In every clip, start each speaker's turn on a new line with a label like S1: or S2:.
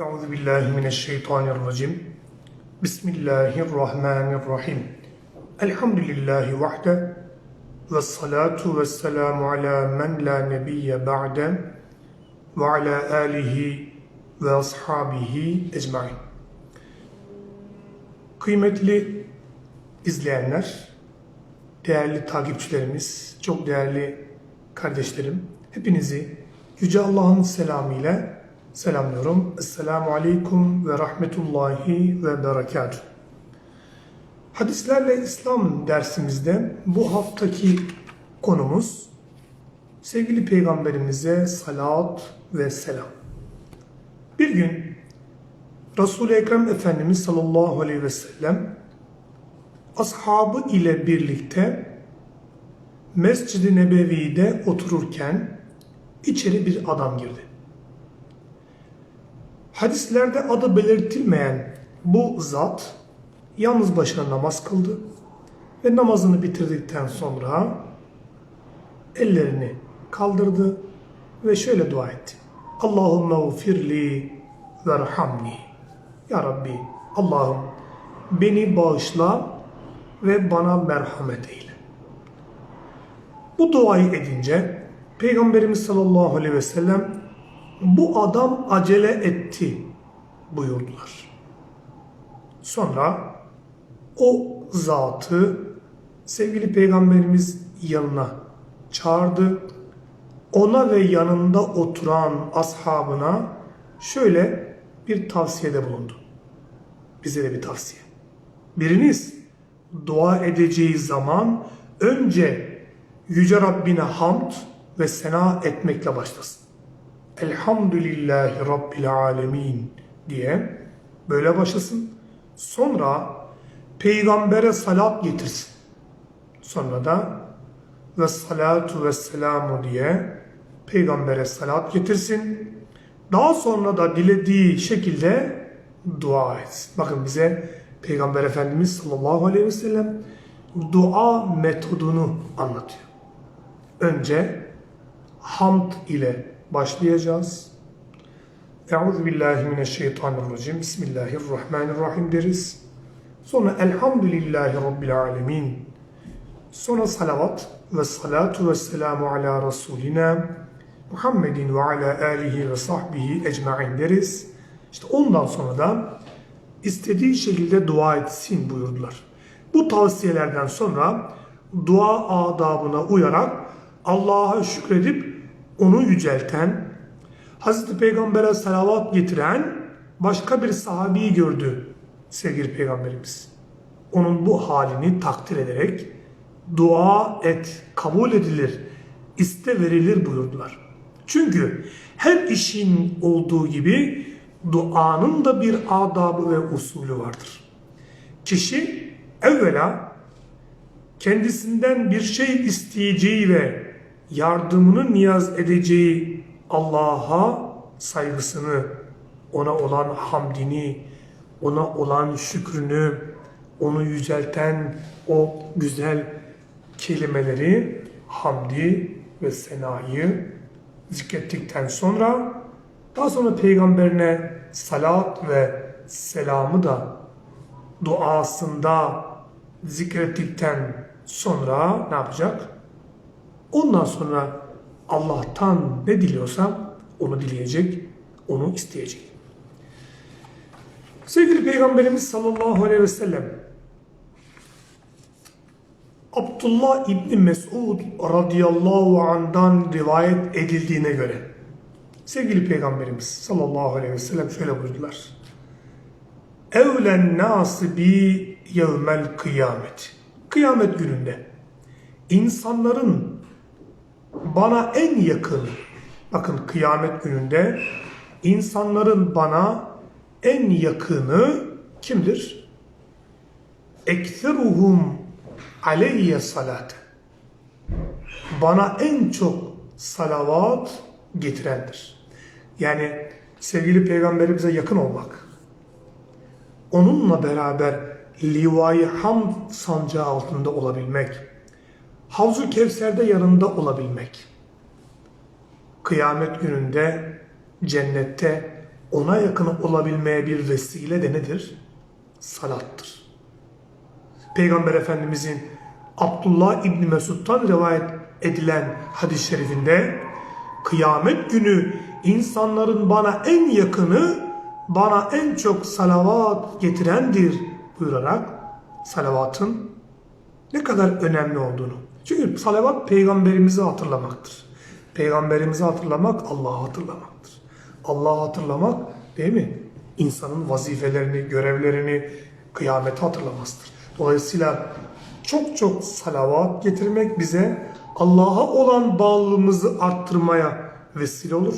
S1: Euzu billahi mineşşeytanirracim. Bismillahirrahmanirrahim. Elhamdülillahi vahde ve salatu ve selamu ala men la nebiyye ba'de ve ala alihi ve ashabihi ecmain. Kıymetli izleyenler, değerli takipçilerimiz, çok değerli kardeşlerim, hepinizi Yüce Allah'ın selamıyla selamlıyorum. Esselamu Aleyküm ve Rahmetullahi ve Berekatuhu. Hadislerle İslam dersimizde bu haftaki konumuz sevgili peygamberimize salat ve selam. Bir gün Resul-i Ekrem Efendimiz sallallahu aleyhi ve sellem ashabı ile birlikte Mescid-i Nebevi'de otururken içeri bir adam girdi. Hadislerde adı belirtilmeyen bu zat yalnız başına namaz kıldı ve namazını bitirdikten sonra ellerini kaldırdı ve şöyle dua etti. Allahümme ufirli verhamni. Ya Rabbi Allah'ım beni bağışla ve bana merhamet eyle. Bu duayı edince Peygamberimiz sallallahu aleyhi ve sellem bu adam acele etti buyurdular. Sonra o zatı sevgili peygamberimiz yanına çağırdı. Ona ve yanında oturan ashabına şöyle bir tavsiyede bulundu. Bize de bir tavsiye. Biriniz dua edeceği zaman önce Yüce Rabbine hamd ve sena etmekle başlasın. Elhamdülillahi Rabbil Alemin diye böyle başlasın. Sonra peygambere salat getirsin. Sonra da ve salatu ve selamu diye peygambere salat getirsin. Daha sonra da dilediği şekilde dua etsin. Bakın bize Peygamber Efendimiz sallallahu aleyhi ve sellem dua metodunu anlatıyor. Önce hamd ile başlayacağız. Euzu billahi mineşşeytanirracim. Bismillahirrahmanirrahim deriz. Sonra elhamdülillahi rabbil alemin. Sonra salavat ve salatu ve selamu ala Resulina Muhammedin ve ala alihi ve sahbihi ecmain deriz. İşte ondan sonra da istediği şekilde dua etsin buyurdular. Bu tavsiyelerden sonra dua adabına uyarak Allah'a şükredip onu yücelten, Hazreti Peygamber'e salavat getiren başka bir sahabeyi gördü sevgili Peygamberimiz. Onun bu halini takdir ederek dua et, kabul edilir, iste verilir buyurdular. Çünkü her işin olduğu gibi duanın da bir adabı ve usulü vardır. Kişi evvela kendisinden bir şey isteyeceği ve yardımını niyaz edeceği Allah'a saygısını, ona olan hamdini, ona olan şükrünü, onu yücelten o güzel kelimeleri, hamdi ve senayı zikrettikten sonra daha sonra peygamberine salat ve selamı da duasında zikrettikten sonra ne yapacak? Ondan sonra Allah'tan ne diliyorsa onu dileyecek, onu isteyecek. Sevgili Peygamberimiz sallallahu aleyhi ve sellem Abdullah İbni Mesud radıyallahu andan rivayet edildiğine göre sevgili Peygamberimiz sallallahu aleyhi ve sellem şöyle buyurdular. Evlen nası bi yevmel kıyamet. Kıyamet gününde insanların bana en yakın bakın kıyamet gününde insanların bana en yakını kimdir? Ekseruhum aleyye salat. Bana en çok salavat getirendir. Yani sevgili peygamberimize yakın olmak. Onunla beraber livai ham sancağı altında olabilmek. Havzu Kevser'de yanında olabilmek. Kıyamet gününde cennette ona yakın olabilmeye bir vesile de nedir? Salattır. Peygamber Efendimizin Abdullah İbni Mesud'dan rivayet edilen hadis-i şerifinde kıyamet günü insanların bana en yakını, bana en çok salavat getirendir buyurarak salavatın ne kadar önemli olduğunu. Çünkü salavat peygamberimizi hatırlamaktır. Peygamberimizi hatırlamak Allah'ı hatırlamaktır. Allah'ı hatırlamak değil mi? İnsanın vazifelerini, görevlerini, kıyameti hatırlamasıdır. Dolayısıyla çok çok salavat getirmek bize Allah'a olan bağlılığımızı arttırmaya vesile olur.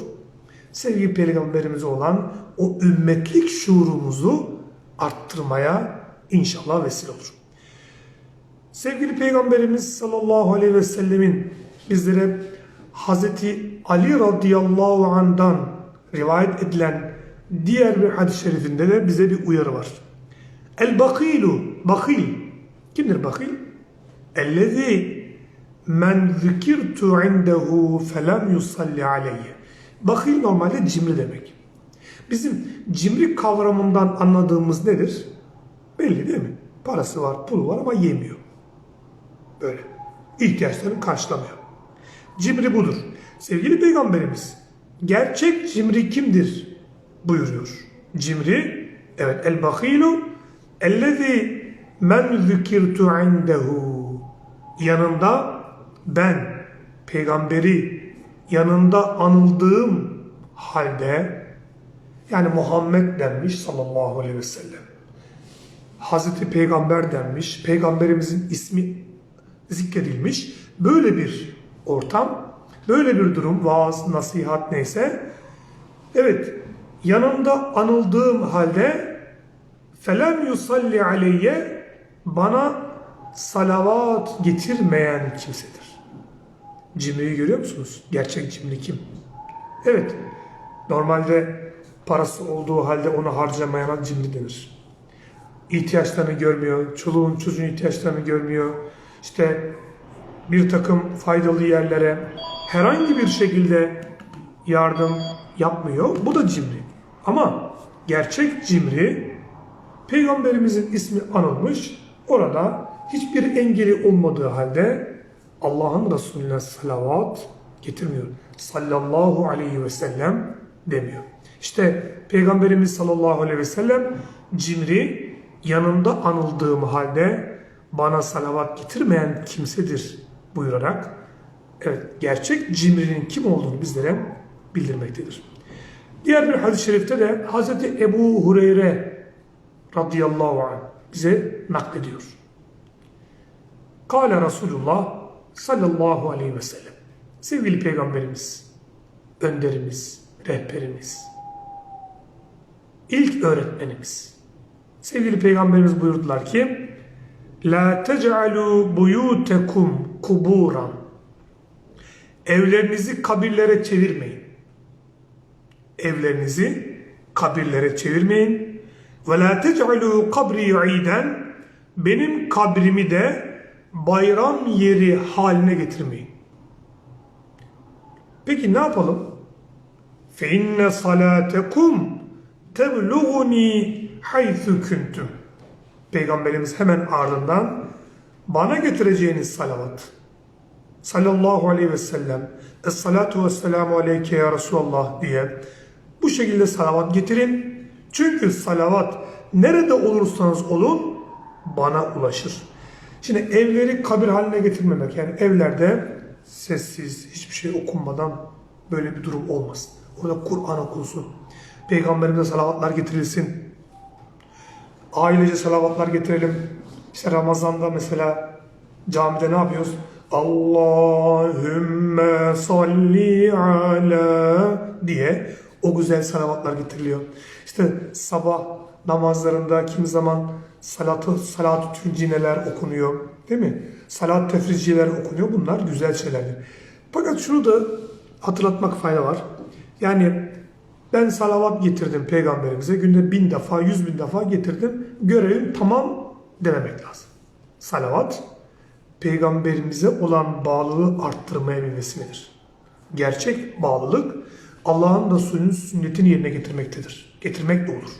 S1: Sevgili peygamberimize olan o ümmetlik şuurumuzu arttırmaya inşallah vesile olur. Sevgili Peygamberimiz sallallahu aleyhi ve sellemin bizlere Hazreti Ali radıyallahu anh'dan rivayet edilen diğer bir hadis-i şerifinde de bize bir uyarı var. El bakilu, bakil. Kimdir bakil? Ellezî men zikirtu indehu felem yusalli aleyhi. Bakil normalde cimri demek. Bizim cimri kavramından anladığımız nedir? Belli değil mi? Parası var, pulu var ama yemiyor. Böyle. İhtiyaçlarını karşılamıyor. Cimri budur. Sevgili Peygamberimiz gerçek cimri kimdir buyuruyor. Cimri evet el bahilu ellezî men zükirtu indehu yanında ben peygamberi yanında anıldığım halde yani Muhammed denmiş sallallahu aleyhi ve sellem. Hazreti Peygamber denmiş. Peygamberimizin ismi zikredilmiş. Böyle bir ortam, böyle bir durum, vaaz, nasihat neyse. Evet, yanında anıldığım halde felem yusalli aleyye bana salavat getirmeyen kimsedir. Cimriyi görüyor musunuz? Gerçek cimri kim? Evet, normalde parası olduğu halde onu harcamayana cimri denir. İhtiyaçlarını görmüyor, çoluğun çocuğun ihtiyaçlarını görmüyor. İşte bir takım faydalı yerlere herhangi bir şekilde yardım yapmıyor. Bu da cimri. Ama gerçek cimri Peygamberimizin ismi anılmış. Orada hiçbir engeli olmadığı halde Allah'ın Resulüne salavat getirmiyor. Sallallahu aleyhi ve sellem demiyor. İşte Peygamberimiz sallallahu aleyhi ve sellem cimri yanında anıldığım halde bana salavat getirmeyen kimsedir buyurarak evet gerçek cimrinin kim olduğunu bizlere bildirmektedir. Diğer bir hadis-i şerifte de Hz. Ebu Hureyre radıyallahu anh bize naklediyor. Kale Resulullah sallallahu aleyhi ve sellem. Sevgili Peygamberimiz, önderimiz, rehberimiz, ilk öğretmenimiz. Sevgili Peygamberimiz buyurdular ki La tec'alû buyûtekum kuburan Evlerinizi kabirlere çevirmeyin. Evlerinizi kabirlere çevirmeyin. Ve la tec'alû kabri iden Benim kabrimi de bayram yeri haline getirmeyin. Peki ne yapalım? Fe inne salatekum tebluğuni haythu kuntum. Peygamberimiz hemen ardından bana getireceğiniz salavat. Sallallahu aleyhi ve sellem. Es-salatu ve selamu aleyke ya Resulallah diye bu şekilde salavat getirin. Çünkü salavat nerede olursanız olun bana ulaşır. Şimdi evleri kabir haline getirmemek yani evlerde sessiz hiçbir şey okunmadan böyle bir durum olmasın. Orada Kur'an okunsun. Peygamberimize salavatlar getirilsin. Ailece salavatlar getirelim. İşte Ramazan'da mesela camide ne yapıyoruz? Allahümme salli ala diye o güzel salavatlar getiriliyor. İşte sabah namazlarında kim zaman salatı, salatü tüncineler okunuyor. Değil mi? Salat tefriciler okunuyor. Bunlar güzel şeylerdir. Fakat şunu da hatırlatmak fayda var. Yani ben salavat getirdim peygamberimize. Günde bin defa, yüz bin defa getirdim. Görevim tamam dememek lazım. Salavat peygamberimize olan bağlılığı arttırmaya bir vesiledir. Gerçek bağlılık Allah'ın Resulü'nün sünnetini yerine getirmektedir. Getirmek de olur.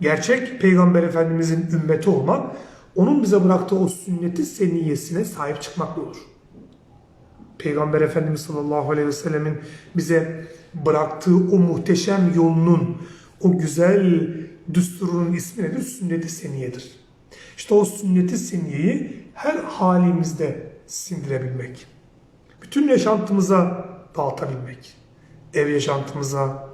S1: Gerçek Peygamber Efendimizin ümmeti olmak, onun bize bıraktığı o sünneti seniyesine sahip çıkmakla olur. Peygamber Efendimiz sallallahu aleyhi ve sellemin bize bıraktığı o muhteşem yolunun, o güzel düsturunun ismi nedir? Sünnet-i seniyedir. İşte o sünnet-i seniyeyi her halimizde sindirebilmek. Bütün yaşantımıza dağıtabilmek. Ev yaşantımıza,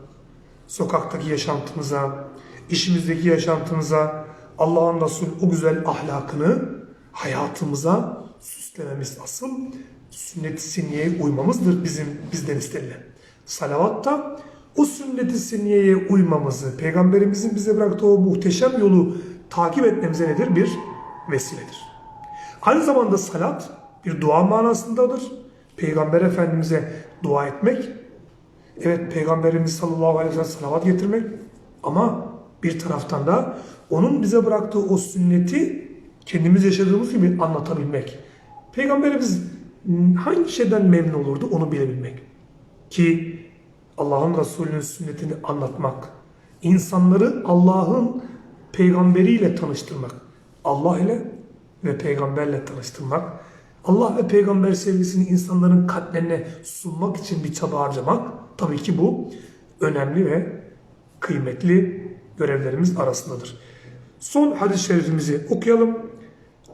S1: sokaktaki yaşantımıza, işimizdeki yaşantımıza, Allah'ın Resulü o güzel ahlakını hayatımıza süslememiz asıl sünnet-i seniyeye uymamızdır bizim bizden istenilen. Salavat da o sünnet-i seniyeye uymamızı, peygamberimizin bize bıraktığı o muhteşem yolu takip etmemize nedir? Bir vesiledir. Aynı zamanda salat bir dua manasındadır. Peygamber Efendimiz'e dua etmek, evet Peygamberimiz sallallahu aleyhi ve sellem salavat getirmek ama bir taraftan da onun bize bıraktığı o sünneti kendimiz yaşadığımız gibi anlatabilmek. Peygamberimiz hangi şeyden memnun olurdu onu bilebilmek. Ki Allah'ın Resulü'nün sünnetini anlatmak, insanları Allah'ın peygamberiyle tanıştırmak, Allah ile ve peygamberle tanıştırmak, Allah ve peygamber sevgisini insanların kalplerine sunmak için bir çaba harcamak, tabii ki bu önemli ve kıymetli görevlerimiz arasındadır. Son hadis-i şerifimizi okuyalım.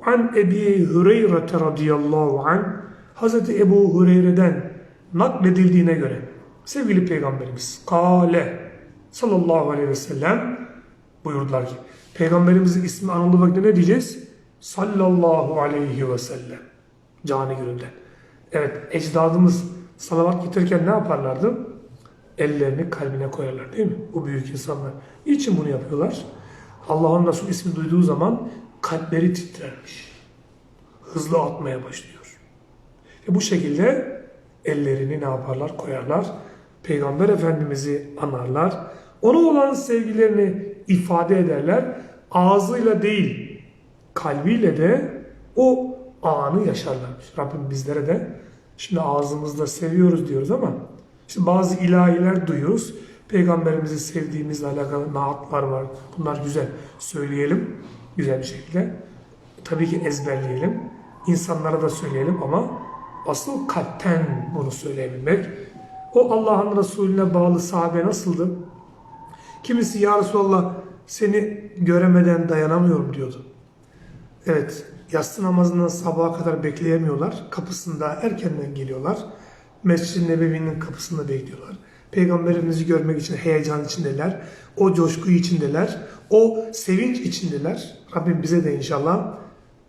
S1: An Ebi Hüreyre radıyallahu an Hazreti Ebu Hureyre'den nakledildiğine göre sevgili peygamberimiz kale sallallahu aleyhi ve sellem buyurdular ki peygamberimizin ismi anıldığı vakitte ne diyeceğiz? Sallallahu aleyhi ve sellem. Cani gönülden. Evet ecdadımız salavat getirirken ne yaparlardı? Ellerini kalbine koyarlar değil mi? Bu büyük insanlar. Niçin bunu yapıyorlar? Allah'ın Resul ismi duyduğu zaman kalpleri titrermiş. Hızlı atmaya başlıyor. Ve bu şekilde ellerini ne yaparlar? Koyarlar. Peygamber Efendimiz'i anarlar. Ona olan sevgilerini ifade ederler. Ağzıyla değil, kalbiyle de o anı yaşarlarmış. Rabbim bizlere de şimdi ağzımızda seviyoruz diyoruz ama işte bazı ilahiler duyuyoruz. Peygamberimizi sevdiğimizle alakalı naatlar var. Bunlar güzel. Söyleyelim güzel bir şekilde. Tabii ki ezberleyelim. İnsanlara da söyleyelim ama asıl kalpten bunu söyleyebilmek. O Allah'ın Resulüne bağlı sahabe nasıldı? Kimisi ya Resulallah seni göremeden dayanamıyorum diyordu. Evet, yatsı namazından sabaha kadar bekleyemiyorlar. Kapısında erkenden geliyorlar. Mescid-i Nebevi'nin kapısında bekliyorlar. Peygamberimizi görmek için heyecan içindeler. O coşku içindeler. O sevinç içindeler. Rabbim bize de inşallah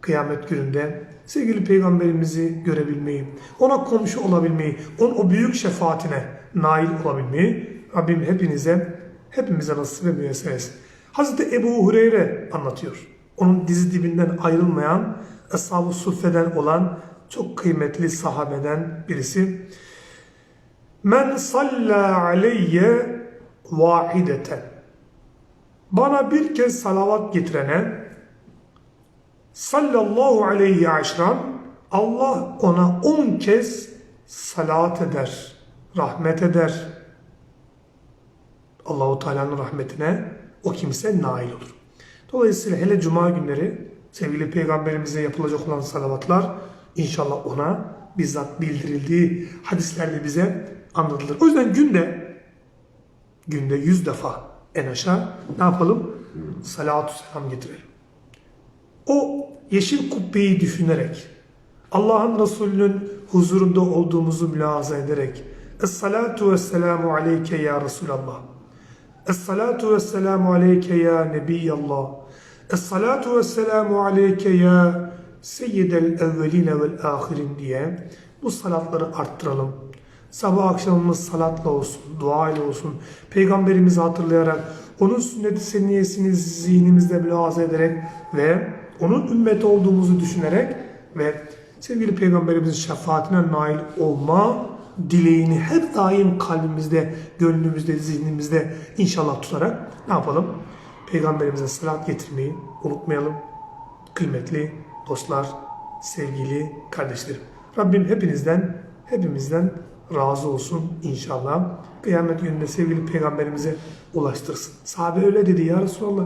S1: kıyamet gününde sevgili peygamberimizi görebilmeyi, ona komşu olabilmeyi, onun o büyük şefaatine nail olabilmeyi Rabbim hepinize, hepimize nasip ve müyesser etsin. Hazreti Ebu Hureyre anlatıyor. Onun dizi dibinden ayrılmayan, Ashab-ı Suffe'den olan çok kıymetli sahabeden birisi. Men salla aleyye vahideten. Bana bir kez salavat getirene sallallahu aleyhi aşran Allah ona on kez salat eder, rahmet eder. Allahu Teala'nın rahmetine o kimse nail olur. Dolayısıyla hele cuma günleri sevgili peygamberimize yapılacak olan salavatlar inşallah ona bizzat bildirildiği hadislerde bize anlatılır. O yüzden günde günde yüz defa en aşağı ne yapalım? Salatü selam getirelim. O yeşil kubbeyi düşünerek, Allah'ın Resulü'nün huzurunda olduğumuzu mülahaza ederek, Es-salatu ve selamu aleyke ya Resulallah. Es-salatu ve selamu aleyke ya Nebiyallah. Es-salatu ve selamu aleyke ya Seyyidel evveline vel ahirin diye bu salatları arttıralım. Sabah akşamımız salatla olsun, dua ile olsun. Peygamberimizi hatırlayarak, onun sünnet-i seniyesini zihnimizde mülahaza ederek ve onun ümmeti olduğumuzu düşünerek ve sevgili peygamberimizin şefaatine nail olma dileğini her daim kalbimizde, gönlümüzde, zihnimizde inşallah tutarak ne yapalım? Peygamberimize salat getirmeyi unutmayalım. Kıymetli dostlar, sevgili kardeşlerim. Rabbim hepinizden, hepimizden razı olsun inşallah. Kıyamet gününde sevgili peygamberimize ulaştırsın. Sahabe öyle dedi ya Resulallah.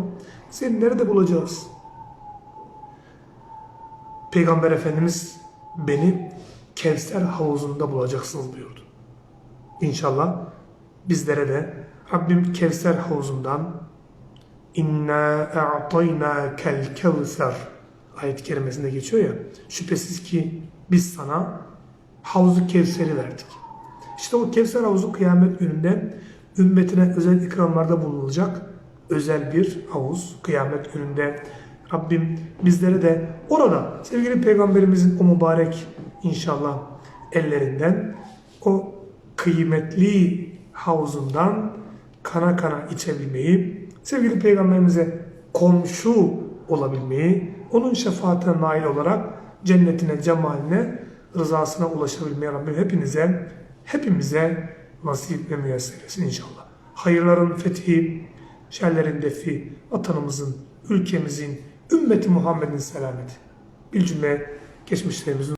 S1: Seni nerede bulacağız? Peygamber Efendimiz beni Kevser havuzunda bulacaksınız buyurdu. İnşallah bizlere de Rabbim Kevser havuzundan İnna a'tayna kel kevser ayet-i kerimesinde geçiyor ya şüphesiz ki biz sana havuzu Kevser'i verdik. İşte o Kevser havuzu kıyamet gününde ümmetine özel ikramlarda bulunulacak özel bir havuz kıyamet gününde. Rabbim bizlere de orada sevgili peygamberimizin o mübarek inşallah ellerinden o kıymetli havuzundan kana kana içebilmeyi, sevgili peygamberimize komşu olabilmeyi, onun şefaatine nail olarak cennetine, cemaline, rızasına ulaşabilmeyi Rabbim hepinize, hepimize nasip ve müyesser etsin inşallah. Hayırların fethi, şerlerin defi, vatanımızın, ülkemizin, ümmeti Muhammed'in selameti. Bir cümle geçmişlerimizin